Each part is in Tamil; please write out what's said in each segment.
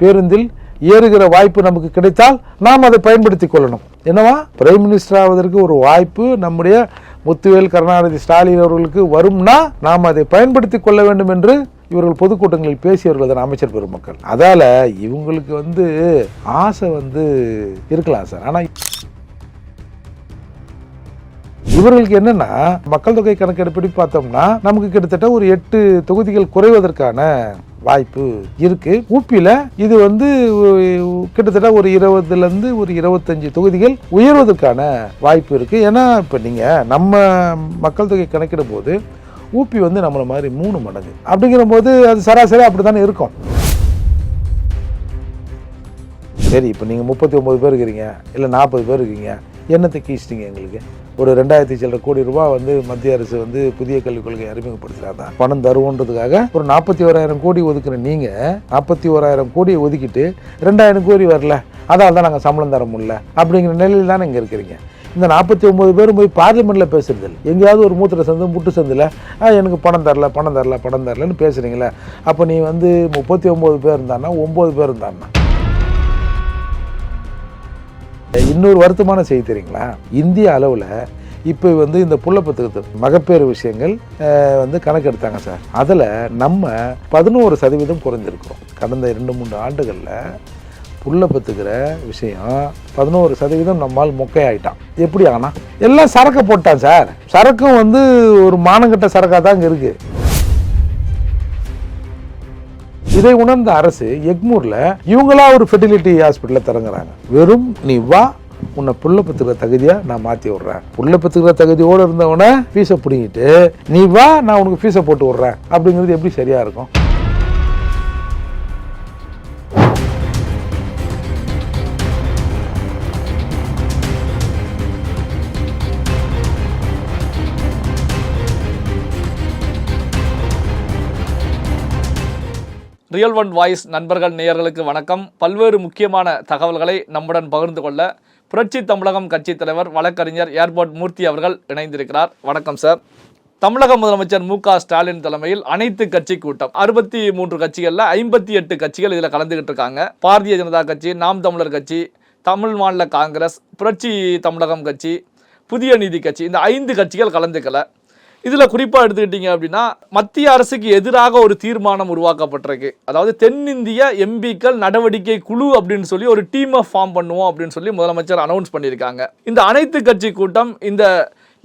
பேருந்தில் ஏறுகிற வாய்ப்பு நமக்கு கிடைத்தால் நாம் அதை பயன்படுத்தி கொள்ளணும். என்னவா? பிரைம் மினிஸ்டர் ஆவதற்கு ஒரு வாய்ப்பு நம்முடைய முத்துவேல் கருணாநிதி ஸ்டாலின் அவர்களுக்கு வரும்னா நாம் அதை பயன்படுத்தி கொள்ள வேண்டும் என்று இவர்கள் பொதுக்கூட்டங்களில் பேசியவர்கள் தான் அமைச்சர் பெருமக்கள். அதால இவங்களுக்கு வந்து ஆசை வந்து இருக்கலாம் சார். ஆனால் இவர்களுக்கு என்னன்னா மக்கள் தொகை கணக்கெடுப்படி பார்த்தோம்னா நமக்கு கிட்டத்தட்ட ஒரு எட்டு தொகுதிகள் குறைவதற்கான வாய்ப்பு இருக்கு. ஊப்பியில இது வந்து கிட்டத்தட்ட ஒரு இருபதுல இருந்து ஒரு இருபத்தஞ்சு தொகுதிகள் உயர்வதற்கான வாய்ப்பு இருக்கு. ஏன்னா இப்ப நீங்க நம்ம மக்கள் தொகை கணக்கிடும் போது ஊப்பி வந்து நம்மள மாதிரி மூணு மடங்கு. அப்படிங்கிற போது அது சராசரி அப்படித்தானே இருக்கும். சரி இப்போ நீங்கள் முப்பத்தி ஒம்பது பேர் இருக்கிறீங்க இல்லை நாற்பது பேர் இருக்கீங்க என்னத்தை கீச்சிட்டீங்க எங்களுக்கு? ஒரு ரெண்டாயிரத்தி சில்லற கோடி ரூபாய் வந்து மத்திய அரசு வந்து புதிய கல்விக் கொள்கை அறிமுகப்படுத்துகிறாங்க பணம் தருவோன்றதுக்காக ஒரு நாற்பத்தி ஓராயிரம் கோடி ஒதுக்குற நீங்கள் நாற்பத்தி ஓராயிரம் கோடியை ஒதுக்கிட்டு ரெண்டாயிரம் கோடி வரல அதால் தான் நாங்கள் சம்பளம் தர முடியல அப்படிங்கிற நிலையில் தானே இங்கே இருக்கிறீங்க. இந்த நாற்பத்தி ஒம்பது பேரும் போய் பார்லிமெண்ட்டில் பேசுறது இல்லை. எங்கேயாவது ஒரு மூத்திர சந்து முட்டு சந்தில் "ஆ, எனக்கு பணம் தரல பணம் தரல பணம் தரலன்னு பேசுகிறீங்களே அப்போ நீ வந்து முப்பத்தி ஒம்பது பேர் இருந்தான்னா ஒம்பது பேர் இருந்தான்னா? இன்னொரு வருத்தமான செய்தி தெரியுங்களா? இந்திய அளவில் இப்போ வந்து இந்த புள்ள பத்துக்கிறது மகப்பேறு விஷயங்கள் வந்து கணக்கெடுத்தாங்க சார். அதில் நம்ம பதினோரு சதவீதம் குறைஞ்சிருக்கிறோம். கடந்த இரண்டு மூன்று ஆண்டுகளில் புள்ள பத்துக்கிற விஷயம் பதினோரு சதவீதம் நம்மால் மொக்கையாயிட்டான். எப்படி ஆனா? எல்லாம் சரக்கு போட்டான் சார். சரக்கும் வந்து ஒரு மானங்கட்ட சரக்காக தான் இங்கே இருக்குது இதை உணர்ந்த அரசு எக்மூர்ல இவங்களா ஒரு ஃபெர்டிலிட்டி ஹாஸ்பிட்டல திறங்குறாங்க வெறும் நீ வா உன்னை புள்ள பத்துக்கிற தகுதியா நான் மாத்தி விடுறேன். புள்ள பத்துக்கிற தகுதியோட இருந்தவன ஃபீஸை பிடிங்கிட்டு நீ வா நான் உனக்கு ஃபீஸை போட்டு விடுறேன். அப்படிங்கிறது எப்படி சரியா இருக்கும்? ரியல் ஒன் வாய்ஸ் நண்பர்கள் நேயர்களுக்கு வணக்கம். பல்வேறு முக்கியமான தகவல்களை நம்முடன் பகிர்ந்து கொள்ள புரட்சி தமிழகம் கட்சி தலைவர் வழக்கறிஞர் ஏர்போர்ட் மூர்த்தி அவர்கள் இணைந்திருக்கிறார். வணக்கம் சார். தமிழக முதலமைச்சர் மு க ஸ்டாலின் தலைமையில் அனைத்து கட்சி கூட்டம் அறுபத்தி மூன்று கட்சிகளில் ஐம்பத்தி எட்டு கட்சிகள் இதில் கலந்துகிட்டு இருக்காங்க. பாரதிய ஜனதா கட்சி நாம் தமிழர் கட்சி தமிழ் மாநில காங்கிரஸ் புரட்சி தமிழகம் கட்சி புதிய நீதி கட்சி இந்த ஐந்து கட்சிகள் கலந்துக்கல. இதில் குறிப்பாக எடுத்துக்கிட்டீங்க அப்படின்னா மத்திய அரசுக்கு எதிராக ஒரு தீர்மானம் உருவாக்கப்பட்டிருக்கு. அதாவது தென்னிந்திய எம்பிக்கள் நடவடிக்கை குழு அப்படின்னு சொல்லி ஒரு டீமை ஃபார்ம் பண்ணுவோம் அப்படின்னு சொல்லி முதலமைச்சர் அனௌன்ஸ் பண்ணியிருக்காங்க. இந்த அனைத்து கட்சி கூட்டம் இந்த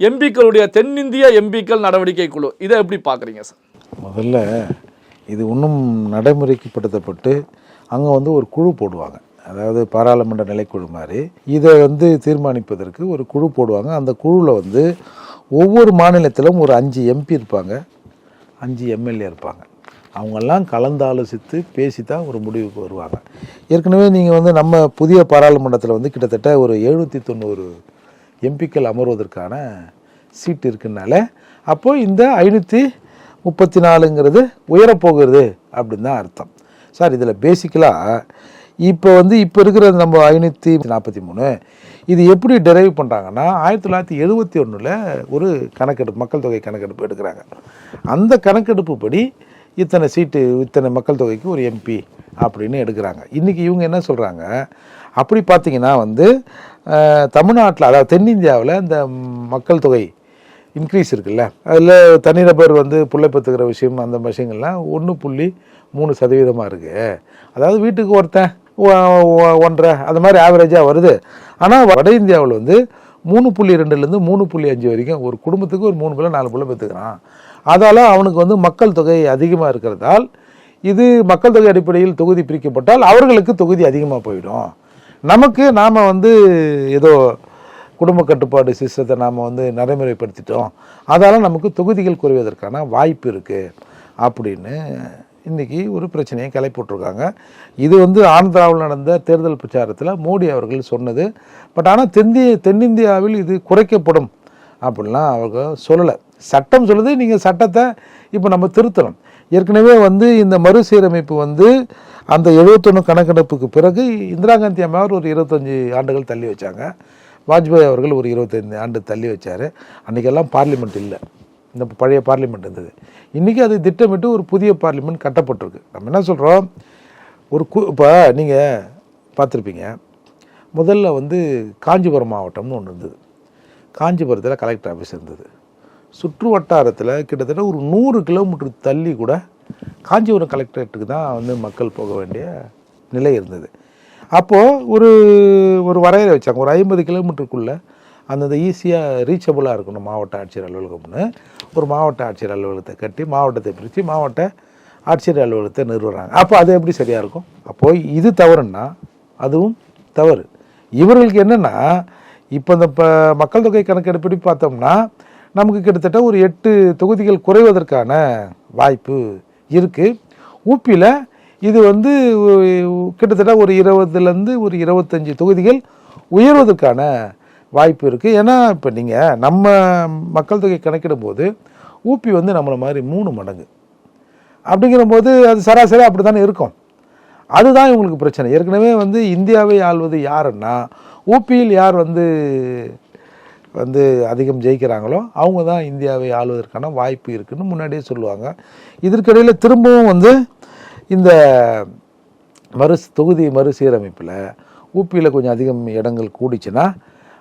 எம்பிக்களுடைய தென்னிந்திய எம்பிக்கள் நடவடிக்கை குழு. இதை எப்படி பார்க்குறீங்க சார்? முதல்ல இது இன்னும் நடைமுறைக்குப்படுத்தப்பட்டு அங்கே வந்து ஒரு குழு போடுவாங்க. அதாவது பாராளுமன்ற நிலைக்குழு மாதிரி. இதை வந்து தீர்மானிப்பதற்கு ஒரு குழு போடுவாங்க. அந்த குழுவில் வந்து ஒவ்வொரு மாநிலத்திலும் ஒரு அஞ்சு எம்பி இருப்பாங்க. அஞ்சு எம்எல்ஏ இருப்பாங்க. அவங்கெல்லாம் கலந்து ஆலோசித்து பேசி தான் ஒரு முடிவுக்கு வருவாங்க. ஏற்கனவே நீங்கள் வந்து நம்ம புதிய பாராளுமன்றத்தில் வந்து கிட்டத்தட்ட ஒரு எழுநூற்றி தொண்ணூறு எம்பிக்கள் அமர்வதற்கான சீட் இருக்குனால அப்போது இந்த ஐநூற்றி முப்பத்தி நாலுங்கிறது உயரப்போகிறது அப்படின்னு தான் அர்த்தம். சார் இதில் பேசிக்கலாக இப்போ வந்து இப்போ இருக்கிற நம்ம ஐநூற்றி நாற்பத்தி மூணு. இது எப்படி டெரைவ் பண்ணுறாங்கன்னா ஆயிரத்தி தொள்ளாயிரத்தி எழுபத்தி ஒன்றில் ஒரு கணக்கெடுப்பு மக்கள் தொகை கணக்கெடுப்பு எடுக்கிறாங்க. அந்த கணக்கெடுப்பு படி இத்தனை சீட்டு இத்தனை மக்கள் தொகைக்கு ஒரு எம்பி அப்படின்னு எடுக்கிறாங்க. இன்றைக்கி இவங்க என்ன சொல்கிறாங்க அப்படி பார்த்தீங்கன்னா வந்து தமிழ்நாட்டில் அதாவது தென்னிந்தியாவில் இந்த மக்கள் தொகை இன்க்ரீஸ் இருக்குல்ல. அதில் தனிநபர் வந்து புள்ளை பெற்றுக்கிற விஷயம் அந்த விஷயங்கள்லாம் ஒன்று புள்ளி மூணு சதவீதமாக இருக்குது அதாவது வீட்டுக்கு ஒருத்தன் ஒன்றரை அது மாதிரி ஆவரேஜாக வருது. ஆனால் வட இந்தியாவில் வந்து மூணு புள்ளி ரெண்டுலேருந்து மூணு புள்ளி அஞ்சு வரைக்கும் ஒரு குடும்பத்துக்கு ஒரு மூணு பிள்ளை நாலு பிள்ளை பெற்றுக்கிறான் அதால் அவனுக்கு வந்து மக்கள் தொகை அதிகமாக இருக்கிறதால் இது மக்கள் தொகை அடிப்படையில் தொகுதி பிரிக்கப்பட்டால் அவர்களுக்கு தொகுதி அதிகமாக போயிடும். நமக்கு நாம் வந்து ஏதோ குடும்ப கட்டுப்பாடு சிஸ்டத்தை நாம் வந்து நடைமுறைப்படுத்திட்டோம். அதால் நமக்கு தொகுதிகள் குறைவதற்கான வாய்ப்பு இருக்குது அப்படின்னு இன்றைக்கி ஒரு பிரச்சனையை கிளப்பிட்டுருக்காங்க இது வந்து ஆந்திராவில் நடந்த தேர்தல் பிரச்சாரத்தில் மோடி அவர்கள் சொன்னது. பட் ஆனால் தென்னிய தென்னிந்தியாவில் இது குறைக்கப்படும் அப்படிலாம் அவங்க சொல்லலை. சட்டம் சொல்லுது நீங்கள் சட்டத்தை இப்போ நம்ம திருத்தணும். ஏற்கனவே வந்து இந்த மறுசீரமைப்பு வந்து அந்த எழுபத்தொன்று கணக்கெடுப்புக்கு பிறகு இந்திரா காந்தி அம்மையார் ஒரு இருபத்தஞ்சி ஆண்டுகள் தள்ளி வச்சாங்க. வாஜ்பாய் அவர்கள் ஒரு இருபத்தைந்து ஆண்டு தள்ளி வச்சார். அன்றைக்கெல்லாம் பார்லிமெண்ட் இல்லை. இந்த பழைய பார்லிமெண்ட் இருந்தது. இன்றைக்கி அது திட்டமிட்டு ஒரு புதிய பார்லிமெண்ட் கட்டப்பட்டிருக்கு. நம்ம என்ன சொல்கிறோம் ஒரு கு இப்போ நீங்கள் பார்த்துருப்பீங்க. முதல்ல வந்து காஞ்சிபுரம் மாவட்டம்னு ஒன்று இருந்தது. காஞ்சிபுரத்தில் கலெக்டர் ஆஃபீஸ் இருந்தது. சுற்று வட்டாரத்தில் கிட்டத்தட்ட ஒரு நூறு கிலோமீட்டர் தள்ளி கூட காஞ்சிபுரம் கலெக்டரேட்டுக்கு தான் வந்து மக்கள் போக வேண்டிய நிலை இருந்தது. அப்போது ஒரு ஒரு வரையறை வச்சாங்க. ஒரு ஐம்பது கிலோமீட்டருக்குள்ளே அந்தந்த ஈஸியாக ரீச்சபுளாக இருக்கணும் மாவட்ட ஆட்சியர் அலுவலகம்னு. ஒரு மாவட்ட ஆட்சியர் அலுவலகத்தை கட்டி மாவட்டத்தை பிரித்து மாவட்ட ஆட்சியர் அலுவலகத்தை நிறுவுறாங்க. அப்போ அது எப்படி சரியாக இருக்கும்? அப்போது இது தவறுன்னா அதுவும் தவறு. இவர்களுக்கு என்னென்னா இப்போ இந்த இப்போ மக்கள் தொகை கணக்கெடுப்படி பார்த்தோம்னா நமக்கு கிட்டத்தட்ட ஒரு எட்டு தொகுதிகள் குறைவதற்கான வாய்ப்பு இருக்குது ஊப்பியில் இது வந்து கிட்டத்தட்ட ஒரு இருபதுலேருந்து ஒரு இருபத்தஞ்சி தொகுதிகள் உயர்வதற்கான வாய்ப்பு இருக்குது ஏன்னா இப்போ நீங்கள் நம்ம மக்கள் தொகை கணக்கிடும்போது ஊபி வந்து நம்மளை மாதிரி மூணு மடங்கு. அப்படிங்கிற போது அது சராசரி அப்படி தானே இருக்கும். அதுதான் இவங்களுக்கு பிரச்சனை. ஏற்கனவே வந்து இந்தியாவை ஆள்வது யாருன்னா ஊபியில் யார் வந்து வந்து அதிகம் ஜெயிக்கிறாங்களோ அவங்க தான் இந்தியாவை ஆளுவதற்கான வாய்ப்பு இருக்குதுன்னு முன்னாடியே சொல்லுவாங்க. இதற்கிடையில் திரும்பவும் வந்து இந்த மறு தொகுதி மறுசீரமைப்பில் ஊபியில் கொஞ்சம் அதிகம் இடங்கள் கூடிச்சுன்னா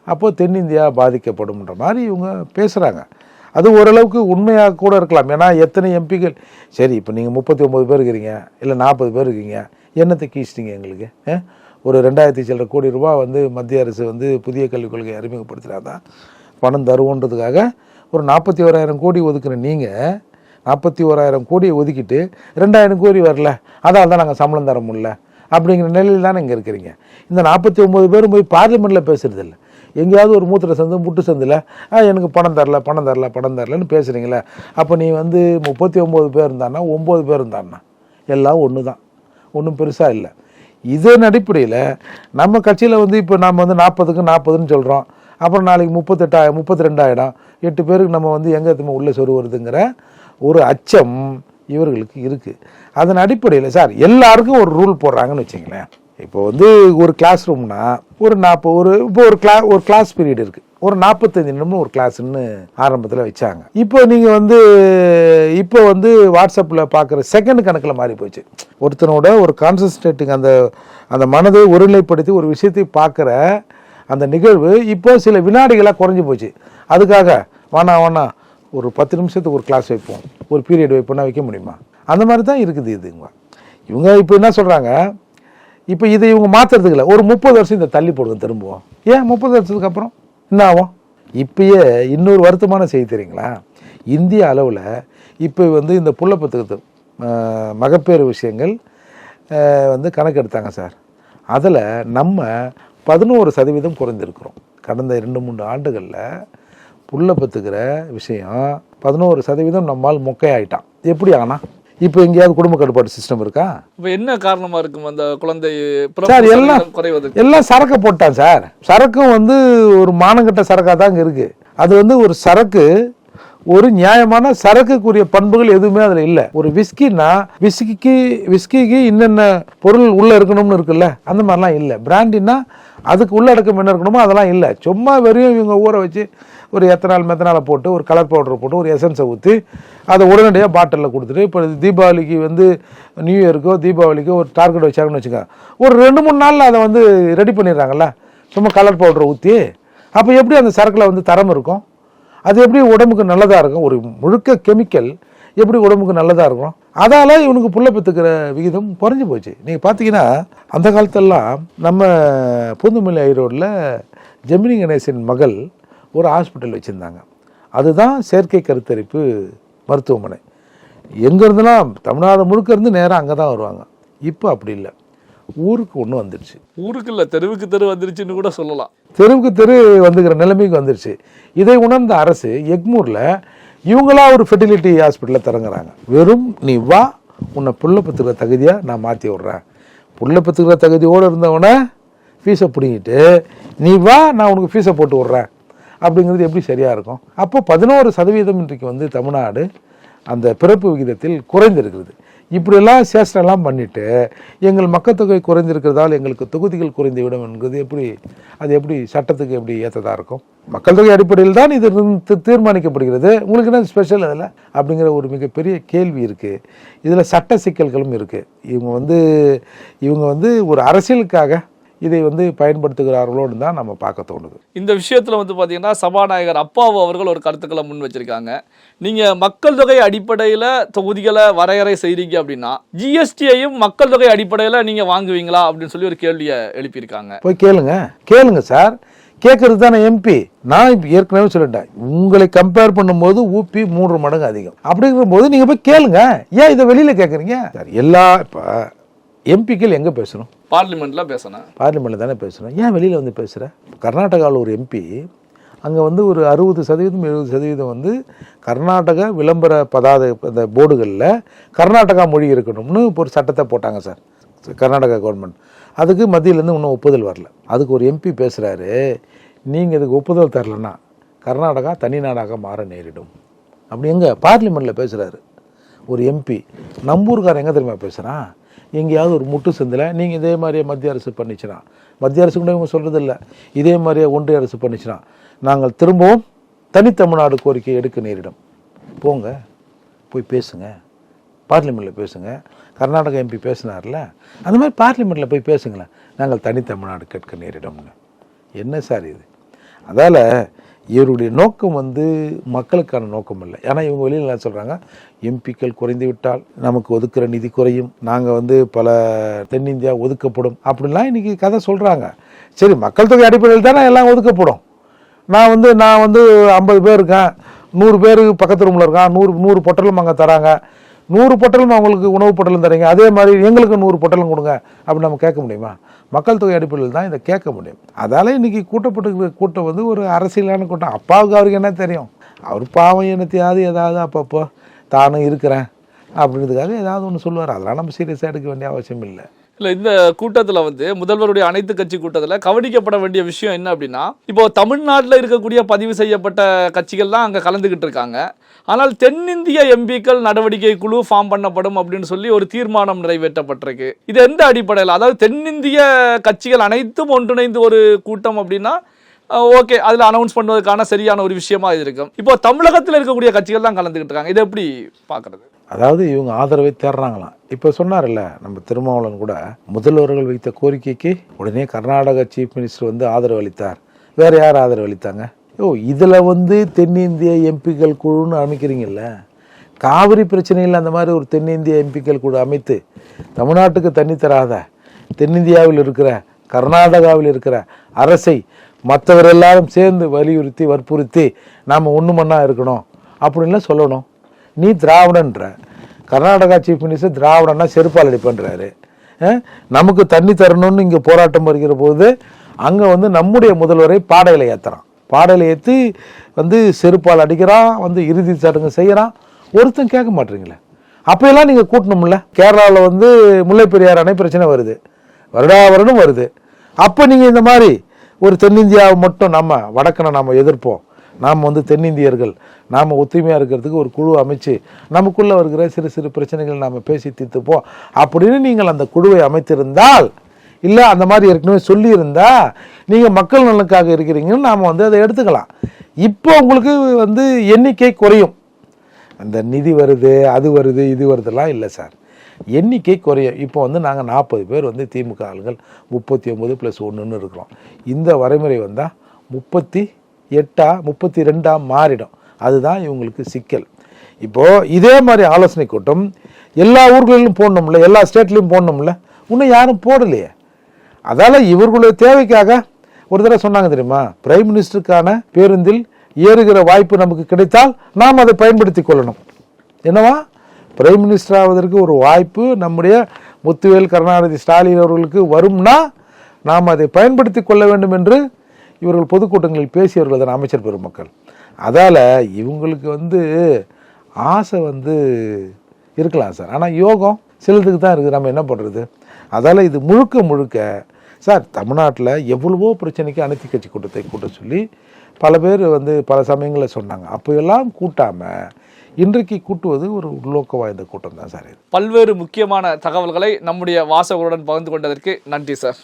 அப்போது தென்னிந்தியா பாதிக்கப்படும்ன்ற மாதிரி இவங்க பேசுகிறாங்க அது ஓரளவுக்கு உண்மையாக கூட இருக்கலாம். ஏன்னா எத்தனை எம்பிகள் சரி இப்போ நீங்கள் முப்பத்தி ஒம்பது பேர் இருக்கிறீங்க இல்லை நாற்பது பேர் இருக்கீங்க என்னத்தை கீச்சிட்டிங்க எங்களுக்கு? ஒரு ரெண்டாயிரத்தி சில்லரை கோடி ரூபா வந்து மத்திய அரசு வந்து புதிய கல்விக் கொள்கையை அறிமுகப்படுத்தினாதான் பணம் தருவோன்றதுக்காக ஒரு நாற்பத்தி ஓராயிரம் கோடி ஒதுக்குற நீங்கள் நாற்பத்தி ஓராயிரம் கோடியை ஒதுக்கிட்டு ரெண்டாயிரம் கோடி வரல அதால் தான் நாங்கள் சம்பளம் தர முடியல அப்படிங்கிற நிலையில் தானே இங்கே இருக்கிறீங்க. இந்த நாற்பத்தி ஒம்பது பேரும் போய் பார்லிமெண்ட்டில் பேசுறது எங்கேயாவது ஒரு மூத்திர சந்து முட்டு சந்தில் எனக்கு பணம் தரல பணம் தரல பணம் தரலன்னு பேசுகிறீங்களே அப்போ நீ வந்து முப்பத்தி ஒம்பது பேர் இருந்தான்னா ஒம்பது பேர் இருந்தான்னா எல்லாம் ஒன்று தான் ஒன்றும் பெருசாக இல்லை. இதன் அடிப்படையில் நம்ம கட்சியில் வந்து இப்போ நம்ம வந்து நாற்பதுக்கு நாற்பதுன்னு சொல்கிறோம் அப்புறம் நாளைக்கு முப்பத்தெட்டாயிரம் முப்பத்தி ரெண்டாயிரம் எட்டு பேருக்கு நம்ம வந்து எங்கே திரும்ப உள்ளே சொருவுறதுங்கிற ஒரு அச்சம் இவர்களுக்கு இருக்குது அதன் அடிப்படையில் சார் எல்லாருக்கும் ஒரு ரூல் போடுறாங்கன்னு வச்சுங்களேன். இப்போ வந்து ஒரு கிளாஸ் ரூம்னா ஒரு நாற்பது ஒரு இப்போ ஒரு கிளா ஒரு கிளாஸ் பீரியட் இருக்குது ஒரு நாற்பத்தஞ்சு நிமிடம் ஒரு கிளாஸ்ன்னு ஆரம்பத்தில் வச்சாங்க. இப்போ நீங்கள் வந்து இப்போ வந்து வாட்ஸ்அப்பில் பார்க்குற செகண்ட் கணக்கில் மாறி போச்சு. ஒருத்தனோட ஒரு கான்சன்ட்ரேட்டிங் அந்த அந்த மனதை ஒருநிலைப்படுத்தி ஒரு விஷயத்தை பார்க்குற அந்த நிகழ்வு இப்போ சில வினாடிகளாக குறைஞ்சி போச்சு. அதுக்காக வேணா வேணா ஒரு பத்து நிமிஷத்துக்கு ஒரு கிளாஸ் வைப்போம். ஒரு பீரியட் வைப்போம்னா வைக்க முடியுமா? அந்த மாதிரி தான் இருக்குது இதுங்க இவங்க. இப்போ என்ன சொல்கிறாங்க இப்போ இதை இவங்க மாற்றுறதுக்கு இல்லை. ஒரு முப்பது வருஷம் இதை தள்ளி போடுங்க திரும்பவும். ஏன் முப்பது வருஷத்துக்கு அப்புறம்? என்ன ஆகும்? இப்பயே இன்னொரு வருத்தமான செய்தி தெரியுங்களா? இந்திய அளவில் இப்போ வந்து இந்த புள்ளப்பத்துக்கு மகப்பேறு விஷயங்கள் வந்து கணக்கெடுத்தாங்க சார். அதில் நம்ம பதினோரு சதவீதம் குறைந்திருக்கிறோம். கடந்த ரெண்டு மூணு ஆண்டுகளில் புள்ள பத்துக்கிற விஷயம் பதினோரு சதவீதம் நம்மால் மொக்கையாயிட்டான். எப்படி ஆனால் இப்போ எங்கேயாவது குடும்ப கட்டுப்பாடு சிஸ்டம் இருக்கா? இப்போ என்ன காரணமா இருக்கும் அந்த குழந்தை சார், எல்லாம் குறைவதற்கு? எல்லாம் சரக்கு போட்டான் சார். சரக்கும் வந்து ஒரு மானங்கட்ட சரக்காக தான் இங்கே இருக்குது அது வந்து ஒரு சரக்கு ஒரு நியாயமான சரக்குக்குரிய பண்புகள் எதுவுமே அதில் இல்லை. ஒரு விஸ்கின்னா விஸ்கிக்கு விஸ்கிக்கு இன்னென்ன பொருள் உள்ளே இருக்கணும்னு இருக்குல்ல அந்த மாதிரிலாம் இல்லை. பிராண்டின்னா அதுக்கு உள்ளடக்கம் என்ன இருக்கணுமோ அதெல்லாம் இல்லை. சும்மா வெறும் இவங்க ஊற வச்சு ஒரு எத்தனால் மெத்தனாலை போட்டு ஒரு கலர் பவுடர் போட்டு ஒரு எசன்ஸை ஊற்றி அதை உடனடியாக பாட்டிலில் கொடுத்துட்டு இப்போ தீபாவளிக்கு வந்து நியூ இயருக்கோ தீபாவளிக்கோ ஒரு டார்கெட் வச்சாங்கன்னு வச்சுக்கோங்க. ஒரு ரெண்டு மூணு நாளில் அதை வந்து ரெடி பண்ணிடுறாங்கல்ல. சும்மா கலர் பவுடரை ஊற்றி அப்போ எப்படி அந்த சரக்கில் வந்து தரம் இருக்கும்? அது எப்படி உடம்புக்கு நல்லதாக இருக்கும்? ஒரு முழுக்க கெமிக்கல் எப்படி உடம்புக்கு நல்லதாக இருக்கும்? அதால் இவனுக்கு புள்ள பெற்றுக்கிற விகிதம் குறைஞ்சி போச்சு. நீங்கள் பார்த்தீங்கன்னா அந்த காலத்தெல்லாம் நம்ம பூந்தமல்லி ஐரோடில் ஜெமினி கணேசன் மகள் ஒரு ஹாஸ்பிட்டல் வச்சுருந்தாங்க. அதுதான் செயற்கை கருத்தரிப்பு மருத்துவமனை. எங்கேருந்துனா தமிழ்நாடு முழுக்க இருந்து நேராக அங்கே தான் வருவாங்க. இப்போ அப்படி இல்லை. ஊருக்கு ஒன்று வந்துடுச்சு ஊருக்கு இல்ல தெருவுக்கு தெரு வந்துருச்சுன்னு கூட சொல்லலாம். தெருவுக்கு தெரு வந்துக்கிற நிலைமைக்கு வந்துருச்சு. இதை உணர்ந்த அரசு எக்மூரில் இவங்களா ஒரு ஃபெர்டிலிட்டி ஹாஸ்பிட்டலில் திறங்குறாங்க. வெறும் நீ வா உன்னை புள்ள பெற்றுக்கிற தகுதியாக நான் மாற்றி விட்றேன். புள்ள பெற்றுக்கிற தகுதியோடு இருந்தவனை ஃபீஸை பிடிங்கிட்டு நீ வா நான் உனக்கு ஃபீஸை போட்டு விட்றேன். அப்படிங்கிறது எப்படி சரியாக இருக்கும்? அப்போ பதினோரு சதவீதம் இன்றைக்கு வந்து தமிழ்நாடு அந்த பிறப்பு விகிதத்தில் குறைந்திருக்கிறது. இப்படியெல்லாம் சேஷ்டெல்லாம் பண்ணிவிட்டு எங்கள் மக்கள் தொகை குறைந்திருக்கிறதால் எங்களுக்கு தொகுதிகள் குறைந்துவிடும் என்கிறது எப்படி அது எப்படி சட்டத்துக்கு எப்படி ஏற்றதாக இருக்கும்? மக்கள் தொகை அடிப்படையில் தான் இது தீர்மானிக்கப்படுகிறது. உங்களுக்கு என்ன ஸ்பெஷல் அதில்? அப்படிங்கிற ஒரு மிகப்பெரிய கேள்வி இருக்குது இதில் சட்ட சிக்கல்களும் இருக்குது இவங்க வந்து இவங்க வந்து ஒரு அரசியலுக்காக இதை வந்து பயன்படுத்துகிறார்களோன்னு தான் நம்ம பார்க்க தோணுது. இந்த விஷயத்துல வந்து பாத்தீங்கன்னா சபாநாயகர் அப்பாவு அவர்கள் ஒரு கருத்துக்களை முன் வச்சிருக்காங்க. நீங்க மக்கள் தொகை அடிப்படையில தொகுதிகளை வரையறை செய்றீங்க அப்படின்னா ஜிஎஸ்டியையும் மக்கள் தொகை அடிப்படையில நீங்க வாங்குவீங்களா அப்படின்னு சொல்லி ஒரு கேள்வியை எழுப்பியிருக்காங்க. போய் கேளுங்க. கேளுங்க சார். கேட்கறது தானே எம்பி நான் ஏற்கனவே சொல்லிட்டேன். உங்களை கம்பேர் பண்ணும்போது ஊபி மூன்று மடங்கு அதிகம். அப்படிங்கிற போது நீங்கள் போய் கேளுங்க. ஏன் இதை வெளியில் கேட்குறீங்க சார் எல்லா இப்போ எம்பிக்கள் எங்கே பேசணும்? பார்லிமெண்ட்டில் பேசினேன். பார்லிமெண்ட்டில் தானே பேசுகிறேன் ஏன் வெளியில் வந்து பேசுகிறேன் கர்நாடகாவில் ஒரு எம்பி அங்கே வந்து ஒரு அறுபது சதவீதம் எழுபது சதவீதம் வந்து கர்நாடக விளம்பர பதாத அந்த போர்டுகளில் கர்நாடகா மொழி இருக்கணும்னு ஒரு சட்டத்தை போட்டாங்க சார் கர்நாடகா கவர்மெண்ட் அதுக்கு மத்தியிலேருந்து இன்னும் ஒப்புதல் வரல. அதுக்கு ஒரு எம்பி பேசுகிறாரு நீங்கள் இதுக்கு ஒப்புதல் தரலன்னா கர்நாடகா தனி நாடாக மாற நேரிடும். அப்படி எங்கே? பார்லிமெண்ட்டில் பேசுகிறாரு ஒரு எம்பி. நம்பூர்காரன் எங்கே தெரியுமா பேசுகிறான் எங்கேயாவது ஒரு முட்டு சந்தில் நீங்கள் இதே மாதிரியே மத்திய அரசு பண்ணிச்சுனா. மத்திய அரசு கூட இவங்க சொல்கிறது இல்லை இதே மாதிரியே ஒன்றிய அரசு பண்ணிச்சுனா. நாங்கள் திரும்பவும் தனித்தமிழ்நாடு கோரிக்கை எடுக்க நேரிடும். போங்க போய் பேசுங்க. பார்லிமெண்ட்டில் பேசுங்க. கர்நாடகா எம்பி பேசினார்ல அந்த மாதிரி பார்லிமெண்ட்டில் போய் பேசுங்களேன். நாங்கள் தனித்தமிழ்நாடு கேட்க நேரிடும்னு. என்ன சார் இது? அதால் இவருடைய நோக்கம் வந்து மக்களுக்கான நோக்கம் இல்லை. ஏன்னா இவங்க வெளியில் என்ன சொல்கிறாங்க எம்பிக்கள் குறைந்து விட்டால் நமக்கு ஒதுக்குற நிதி குறையும். நாங்கள் வந்து பல தென்னிந்தியா ஒதுக்கப்படும். அப்படிலாம் இன்றைக்கி கதை சொல்கிறாங்க சரி மக்கள் தொகை அடிப்படையில் தானே எல்லாம் ஒதுக்கப்படும். நான் வந்து நான் வந்து ஐம்பது பேர் இருக்கேன். நூறு பேர் பக்கத்து ரூமில் இருக்கான். நூறு நூறு பொட்டலும் அங்கே தராங்க. நூறு பொட்டலும் அவங்களுக்கு உணவு பொட்டலும் தரீங்க. அதே மாதிரி எங்களுக்கு நூறு பொட்டலும் கொடுங்க அப்படின்னு நம்ம கேட்க முடியுமா? மக்கள் தொகை அடிப்படையில் தான் இதை கேட்க முடியும். அதால் இன்னைக்கு கூட்டப்பட்டிருக்கிற கூட்டம் வந்து ஒரு அரசியலான கூட்டம். அப்பாவுக்கு அவருக்கு என்ன தெரியும்? அவர் பாவம் என்னத்தையாவது ஏதாவது அப்பப்போ தானும் இருக்கிறேன் அப்படின்றதுக்காக ஏதாவது ஒன்று சொல்லுவார். அதெல்லாம் நம்ம சீரியஸாக எடுக்க வேண்டிய அவசியம் இல்லை. இல்லை இந்த கூட்டத்தில் வந்து முதல்வருடைய அனைத்து கட்சி கூட்டத்தில் கவனிக்கப்பட வேண்டிய விஷயம் என்ன அப்படின்னா இப்போ தமிழ்நாட்டில் இருக்கக்கூடிய பதிவு செய்யப்பட்ட கட்சிகள் தான் கலந்துக்கிட்டு இருக்காங்க. ஆனால் தென்னிந்திய எம்பிக்கள் நடவடிக்கை குழு ஃபார்ம் பண்ணப்படும் அப்படின்னு சொல்லி ஒரு தீர்மானம் நிறைவேற்றப்பட்டிருக்கு. இது எந்த அடிப்படையில்? அதாவது தென்னிந்திய கட்சிகள் அனைத்தும் ஒன்றிணைந்து ஒரு கூட்டம் அப்படின்னா ஓகே அதில் அனௌன்ஸ் பண்ணுவதற்கான சரியான ஒரு விஷயமா இது இருக்கும். இப்போ தமிழகத்தில் இருக்கக்கூடிய கட்சிகள் தான் கலந்துக்கிட்டு இருக்காங்க. இதை எப்படி பார்க்குறது? அதாவது இவங்க ஆதரவை தேடுறாங்களாம் இப்போ சொன்னார்ல நம்ம திருமாவளவன் கூட முதல்வர்கள் வைத்த கோரிக்கைக்கு உடனே கர்நாடக சீஃப் மினிஸ்டர் வந்து ஆதரவு அளித்தார். வேறு யார் ஆதரவு அளித்தாங்க? ஓ இதில் வந்து தென்னிந்திய எம்பிக்கள் குழுன்னு அமைக்கிறீங்கல்ல? காவிரி பிரச்சனையில் அந்த மாதிரி ஒரு தென்னிந்திய எம்பிக்கள் குழு அமைத்து தமிழ்நாட்டுக்கு தண்ணி தராத தென்னிந்தியாவில் இருக்கிற கர்நாடகாவில் இருக்கிற அரசை மற்றவர் எல்லாரும் சேர்ந்து வலியுறுத்தி வற்புறுத்தி நாம் ஒன்று மண்ணா இருக்கணும் அப்படின்லாம் சொல்லணும். நீ திராவிடன்ற. கர்நாடகா சீஃப் மினிஸ்டர் திராவிடன்னா செருப்பால் அடிப்பன்றாரு நமக்கு தண்ணி தரணும்னு இங்கே போராட்டம் வருகிற போது அங்கே வந்து நம்முடைய முதல்வரை பாடையில் ஏற்றுறான் பாடலை ஏற்றி வந்து செருப்பால் அடிக்கிறான் வந்து இறுதி சடங்கு செய்கிறான் ஒருத்தன் கேட்க மாட்டீங்களே. அப்போயெல்லாம் நீங்கள் கூட்டணும்ல. கேரளாவில் வந்து முல்லை பெரியார் அணை பிரச்சனை வருது. வருடா வருடம் வருது. அப்போ நீங்கள் இந்த மாதிரி ஒரு தென்னிந்தியாவை மட்டும் நம்ம வடக்கனை நாம் எதிர்ப்போம். நாம் வந்து தென்னிந்தியர்கள் நாம் ஒத்துமையாக இருக்கிறதுக்கு ஒரு குழு அமைச்சு நமக்குள்ளே வருகிற சிறு சிறு பிரச்சனைகள் நாம் பேசி தீர்த்துப்போம். அப்படின்னு நீங்கள் அந்த குழுவை அமைத்திருந்தால் இல்லை அந்த மாதிரி ஏற்கனவே சொல்லியிருந்தா நீங்கள் மக்கள் நலனுக்காக இருக்கிறீங்கன்னு நாம் வந்து அதை எடுத்துக்கலாம். இப்போ உங்களுக்கு வந்து எண்ணிக்கை குறையும். அந்த நிதி வருது அது வருது இது வருதுலாம் இல்லை சார். எண்ணிக்கை குறையும். இப்போ வந்து நாங்கள் நாற்பது பேர் வந்து திமுக ஆளுங்கள் முப்பத்தி ஒம்பது ப்ளஸ் ஒன்றுன்னு இருக்கிறோம். இந்த வரைமுறை வந்தால் முப்பத்தி எட்டா முப்பத்தி ரெண்டாக மாறிடும். அதுதான் இவங்களுக்கு சிக்கல். இப்போது இதே மாதிரி ஆலோசனை கூட்டம் எல்லா ஊர்களிலும் போடணும்ல எல்லா ஸ்டேட்லேயும் போடணும்ல இன்னும் யாரும் போடலையே. அதால் இவர்களுடைய தேவைக்காக ஒரு தடவை சொன்னாங்க தெரியுமா? பிரைம் மினிஸ்டருக்கான பேருந்தில் ஏறுகிற வாய்ப்பு நமக்கு கிடைத்தால் நாம் அதை பயன்படுத்தி கொள்ளணும். என்னவா? பிரைம் மினிஸ்டர் ஆவதற்கு ஒரு வாய்ப்பு நம்முடைய முத்துவேல் கருணாநிதி ஸ்டாலின் அவர்களுக்கு வரும்னா நாம் அதை பயன்படுத்தி கொள்ள வேண்டும் என்று இவர்கள் பொதுக்கூட்டங்களில் பேசியவர்கள் தான் அமைச்சர் பெருமக்கள். அதால் இவங்களுக்கு வந்து ஆசை வந்து இருக்கலாம் சார். ஆனால் யோகம் சிலதுக்கு தான் இருக்குது. நம்ம என்ன பண்ணுறது அதால் இது முழுக்க முழுக்க சார் தமிழ்நாட்டில் எவ்வளவோ பிரச்சனைக்கு அனைத்து கட்சி கூட்டத்தை கூட்ட சொல்லி பல பேர் வந்து பல சமயங்களில் சொன்னாங்க. அப்போ எல்லாம் கூட்டாமல் இன்றைக்கு கூட்டுவது ஒரு உள்நோக்க வாய்ந்த கூட்டம் தான் சார் இது. பல்வேறு முக்கியமான தகவல்களை நம்முடைய வாசகருடன் பகிர்ந்து கொண்டதற்கு நன்றி சார்.